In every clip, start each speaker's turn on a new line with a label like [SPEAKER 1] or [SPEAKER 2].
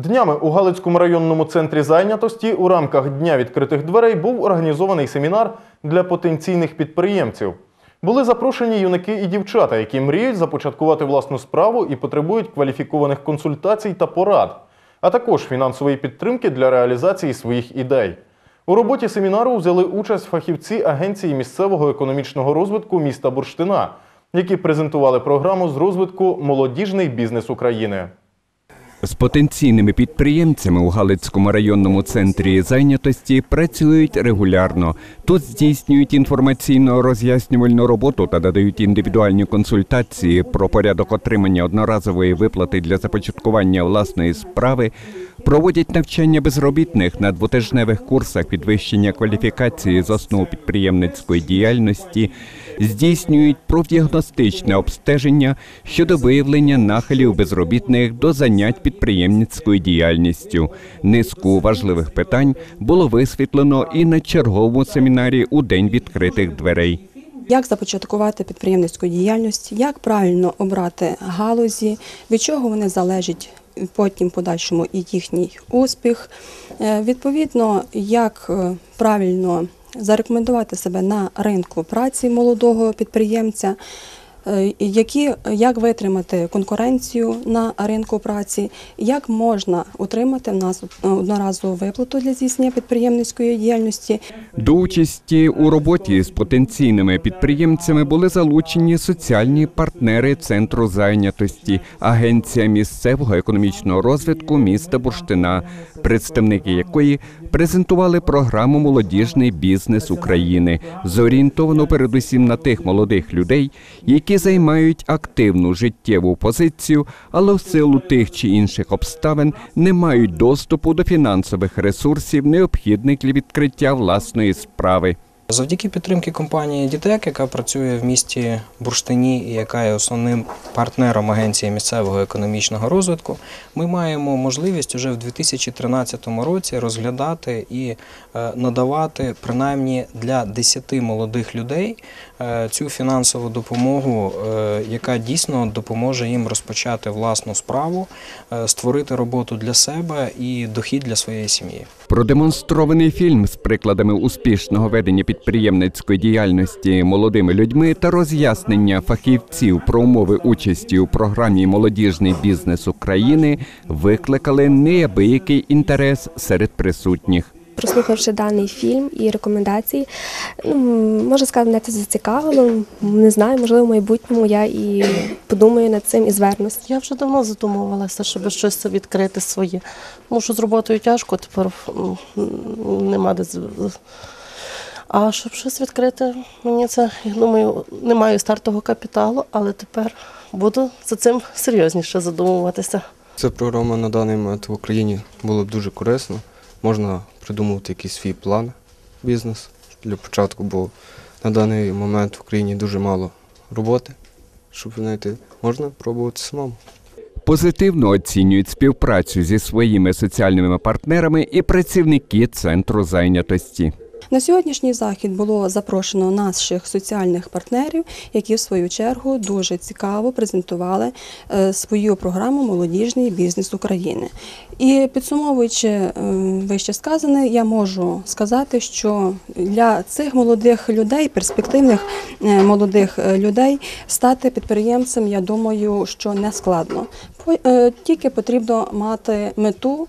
[SPEAKER 1] Днями у Галицькому районному центрі зайнятості у рамках Дня відкритих дверей був організований семінар для потенційних підприємців. Були запрошені юнаки і дівчата, які мріють започаткувати власну справу і потребують кваліфікованих консультацій та порад, а також фінансової підтримки для реалізації своїх ідей. У роботі семінару взяли участь фахівці Агенції місцевого економічного розвитку міста Бурштина, які презентували програму з розвитку Молодіжний бізнес України.
[SPEAKER 2] З потенційними підприємцями у Галицькому районному центрі зайнятості працюють регулярно. Тут здійснюють інформаційно-роз'яснювальну роботу та надають індивідуальні консультації про порядок отримання одноразової виплати для започаткування власної справи, проводять навчання безробітних на двотижневих курсах підвищення кваліфікації з основ підприємницької діяльності, здійснюють профдіагностичне обстеження щодо виявлення нахилів безробітних до занять підприємницькою діяльністю. Низку важливих питань було висвітлено і на черговому семінарі у день відкритих дверей.
[SPEAKER 3] Як започаткувати підприємницьку діяльність, як правильно обрати галузі, від чого вони залежать потім подальшому і їхній успіх. Е, Відповідно, як е, правильно зарекомендувати себе на ринку праці молодого підприємця, які, як витримати конкуренцію на ринку праці, як можна отримати в нас одноразову виплату для здійснення підприємницької діяльності,
[SPEAKER 2] До участі у роботі з потенційними підприємцями були залучені соціальні партнери центру зайнятості, агенція місцевого економічного розвитку міста Бурштина, представники якої презентували програму Молодіжний бізнес України, зорієнтовану передусім на тих молодих людей, які займають активну життєву позицію, але в силу тих чи інших обставин не мають доступу до фінансових ресурсів, необхідних для відкриття власної справи.
[SPEAKER 4] Завдяки підтримки компанії Дітек, яка працює в місті Бурштині і яка є основним партнером агенції місцевого економічного розвитку, ми маємо можливість уже в 2013 році розглядати і е, надавати принаймні для 10 молодих людей е, цю фінансову допомогу, е, яка дійсно допоможе їм розпочати власну справу, створити роботу для себе і дохід для своєї сім'ї.
[SPEAKER 2] Продемонстрований фільм з прикладами успішного ведення підприємницької діяльності молодими людьми та роз'яснення фахівців про умови участі у програмі Молодіжний бізнес України викликали неабиякий інтерес серед присутніх.
[SPEAKER 5] Прослухавши даний фільм і рекомендації, ну, можна сказати, мене це зацікавило. Не знаю, можливо, в майбутньому я і подумаю над цим і звернусь.
[SPEAKER 6] Я вже давно задумувалася, щоб щось відкрити своє. Тому що з роботою тяжко, тепер нема де. з- А щоб щось відкрити, мені це, я думаю, не маю стартового капіталу, але тепер буду за цим серйозніше задумуватися.
[SPEAKER 7] Ця програма на даний момент в Україні була б дуже корисна. Можна придумувати якийсь свій план бізнес для початку, бо на даний момент в Україні дуже мало роботи, щоб знайти, можна пробувати самому.
[SPEAKER 2] Позитивно оцінюють співпрацю зі своїми соціальними партнерами і працівники центру зайнятості.
[SPEAKER 3] На сьогоднішній захід було запрошено наших соціальних партнерів, які в свою чергу дуже цікаво презентували е, свою програму Молодіжний бізнес України. І підсумовуючи е, вище сказане, я можу сказати, що для цих молодих людей, перспективних е, молодих людей, стати підприємцем, я думаю, що не складно. Тільки потрібно мати мету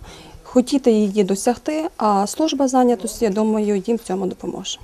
[SPEAKER 3] хотіти її досягти, а служба зайнятості, я думаю, їм в цьому допоможе.